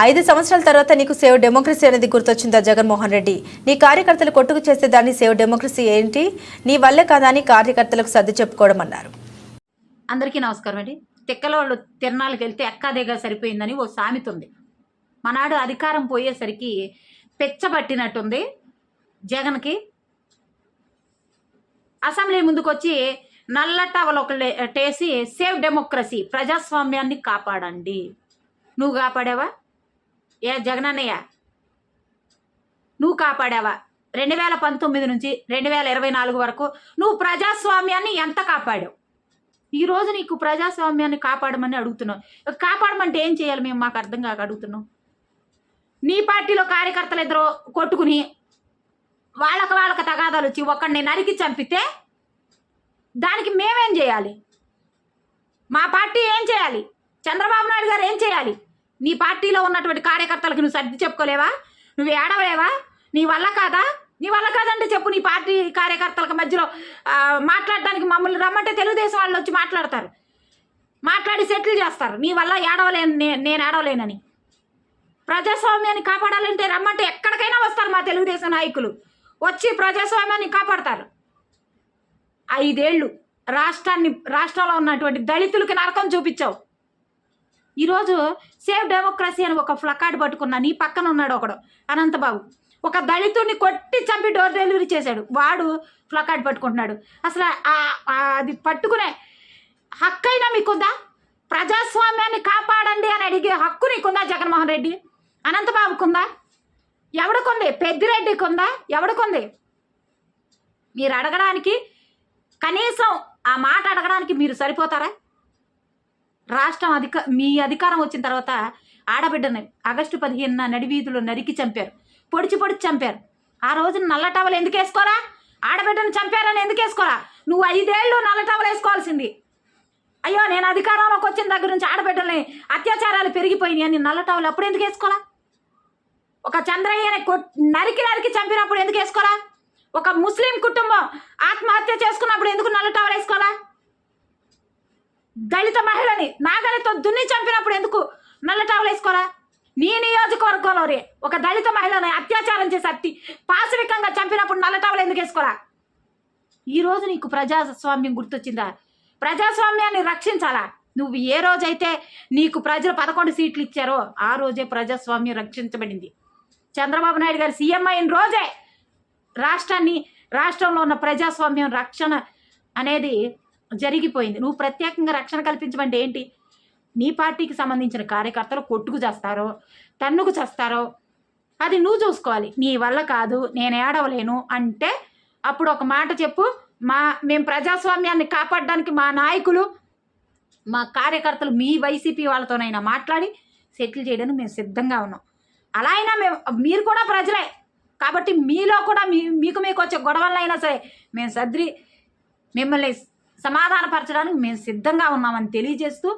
ఐదు సంవత్సరాల తర్వాత నీకు సేవ్ డెమోక్రసీ అనేది గుర్తొచ్చిందా జగన్మోహన్ రెడ్డి? నీ కార్యకర్తలు కొట్టుకు చేసే దాన్ని సేవ్ డెమోక్రసీ ఏంటి? నీ వల్లే కాదా అని కార్యకర్తలకు సర్ది చెప్పుకోవడం అన్నారు. అందరికీ నమస్కారం అండి. తిక్కలోళ్ళు తిరణాలకు వెళ్తే ఎక్కాదేగా సరిపోయిందని ఓ సామెత ఉంది. మనాడు అధికారం పోయేసరికి పెచ్చబట్టినట్టుంది జగన్కి. అసెంబ్లీ ముందుకొచ్చి నల్లటవలు ఒకటేసి సేవ్ డెమోక్రసీ ప్రజాస్వామ్యాన్ని కాపాడండి. నువ్వు కాపాడావా? ఏ జగనన్నయ్య? నువ్వు కాపాడావా? రెండు వేల పంతొమ్మిది నుంచి రెండు వేల ఇరవై నాలుగు వరకు నువ్వు ప్రజాస్వామ్యాన్ని ఎంత కాపాడావు? ఈ నీకు ప్రజాస్వామ్యాన్ని కాపాడమని అడుగుతున్నావు. కాపాడమంటే ఏం చేయాలి మేము? మాకు అర్థం కాక అడుగుతున్నాం. నీ పార్టీలో కార్యకర్తలు ఇద్దరు కొట్టుకుని వాళ్ళకి వాళ్ళకి తగాదాలు వచ్చి ఒక్కడిని నరికి చంపితే దానికి మేమేం చేయాలి? మా పార్టీ ఏం చేయాలి? చంద్రబాబు నాయుడు గారు ఏం చేయాలి? నీ పార్టీలో ఉన్నటువంటి కార్యకర్తలకు నువ్వు సర్ది చెప్పుకోలేవా? నువ్వు ఏడవలేవా? నీ వల్ల కాదా? నీ వల్ల కాదంటే చెప్పు నీ పార్టీ కార్యకర్తలకు మధ్యలో మాట్లాడడానికి మమ్మల్ని రమ్మంటే తెలుగుదేశం వాళ్ళు వచ్చి మాట్లాడతారు. మాట్లాడి సెటిల్ చేస్తారు. నీ వల్ల ఏడవలేను నేను ఏడవలేనని. ప్రజాస్వామ్యాన్ని కాపాడాలంటే రమ్మంటే ఎక్కడికైనా వస్తారు మా తెలుగుదేశం నాయకులు. వచ్చి ప్రజాస్వామ్యాన్ని కాపాడతారు. ఐదేళ్ళు రాష్ట్రాన్ని రాష్ట్రంలో ఉన్నటువంటి దళితులకి నరకం చూపించావు. ఈరోజు సేవ్ డెమోక్రసీ అని ఒక ఫ్లకార్డ్ పట్టుకున్నా నీ పక్కన ఉన్నాడు ఒకడు అనంతబాబు. ఒక దళితుడిని కొట్టి చంపి డోర్ డెలివరీ చేశాడు. వాడు ఫ్లకార్డ్ పట్టుకుంటున్నాడు. అసలు అది పట్టుకునే హక్కైనా మీకుందా? ప్రజాస్వామ్యాన్ని కాపాడండి అని అడిగే హక్కు నీకుందా జగన్మోహన్ రెడ్డి? అనంతబాబుకుందా? ఎవడికుంది? పెద్దిరెడ్డికి ఉందా ఎవడికుంది? మీరు అడగడానికి కనీసం ఆ మాట అడగడానికి మీరు సరిపోతారా? రాష్ట్రం అధిక మీ అధికారం వచ్చిన తర్వాత ఆడబిడ్డని ఆగస్టు పదిహేనున నడివీధులు నరికి చంపారు. పొడిచి పొడిచి చంపారు. ఆ రోజున నల్ల టవలు ఎందుకు వేసుకోరా ఆడబిడ్డను చంపారని ఎందుకు వేసుకోరా నువ్వు ఐదేళ్ళు నల్ల టవలు వేసుకోవాల్సింది. అయ్యో నేను అధికారంలోకి వచ్చిన దగ్గర నుంచి ఆడబిడ్డల్ని అత్యాచారాలు పెరిగిపోయినాయి అని నల్ల టవలు అప్పుడు ఎందుకు వేసుకోరా ఒక చంద్రయ్యని కొట్ నరికి నరికి చంపినప్పుడు ఎందుకు వేసుకోరా ఒక ముస్లిం కుటుంబం ఆత్మహత్య చేసుకున్నప్పుడు ఎందుకు నల్ల టవలు వేసుకోరా దళిత మహిళని నాగలితో దున్ని చంపినప్పుడు ఎందుకు నల్ల టవల్ వేసుకోరా? నీ నియోజకవర్గంలోనే ఒక దళిత మహిళని అత్యాచారం చేసి అత్తి పాశవికంగా చంపినప్పుడు నల్ల ఎందుకు వేసుకోరా? ఈ రోజు నీకు ప్రజాస్వామ్యం గుర్తొచ్చిందా? ప్రజాస్వామ్యాన్ని రక్షించాలా? నువ్వు ఏ రోజైతే నీకు ప్రజలు పదకొండు సీట్లు ఇచ్చారో ఆ రోజే ప్రజాస్వామ్యం రక్షించబడింది. చంద్రబాబు నాయుడు గారు సీఎం అయిన రోజే రాష్ట్రాన్ని రాష్ట్రంలో ఉన్న ప్రజాస్వామ్యం రక్షణ అనేది జరిగిపోయింది. నువ్వు ప్రత్యేకంగా రక్షణ కల్పించమంటే ఏంటి? నీ పార్టీకి సంబంధించిన కార్యకర్తలు కొట్టుకు చేస్తారో తన్నుకు చేస్తారో అది నువ్వు చూసుకోవాలి. నీ వల్ల కాదు నేను ఏడవలేను అంటే అప్పుడు ఒక మాట చెప్పు. మా మేము ప్రజాస్వామ్యాన్ని కాపాడడానికి మా నాయకులు మా కార్యకర్తలు మీ వైసీపీ వాళ్ళతోనైనా మాట్లాడి సెటిల్ చేయడానికి మేము సిద్ధంగా ఉన్నాం. అలా అయినా మేము మీరు కూడా ప్రజలే. కాబట్టి మీలో కూడా మీ మీకు మీకు వచ్చే గొడవలైనా సరే మేము సద్రి మిమ్మల్ని సమాధానపరచడానికి మేము సిద్ధంగా ఉన్నామని తెలియజేస్తూ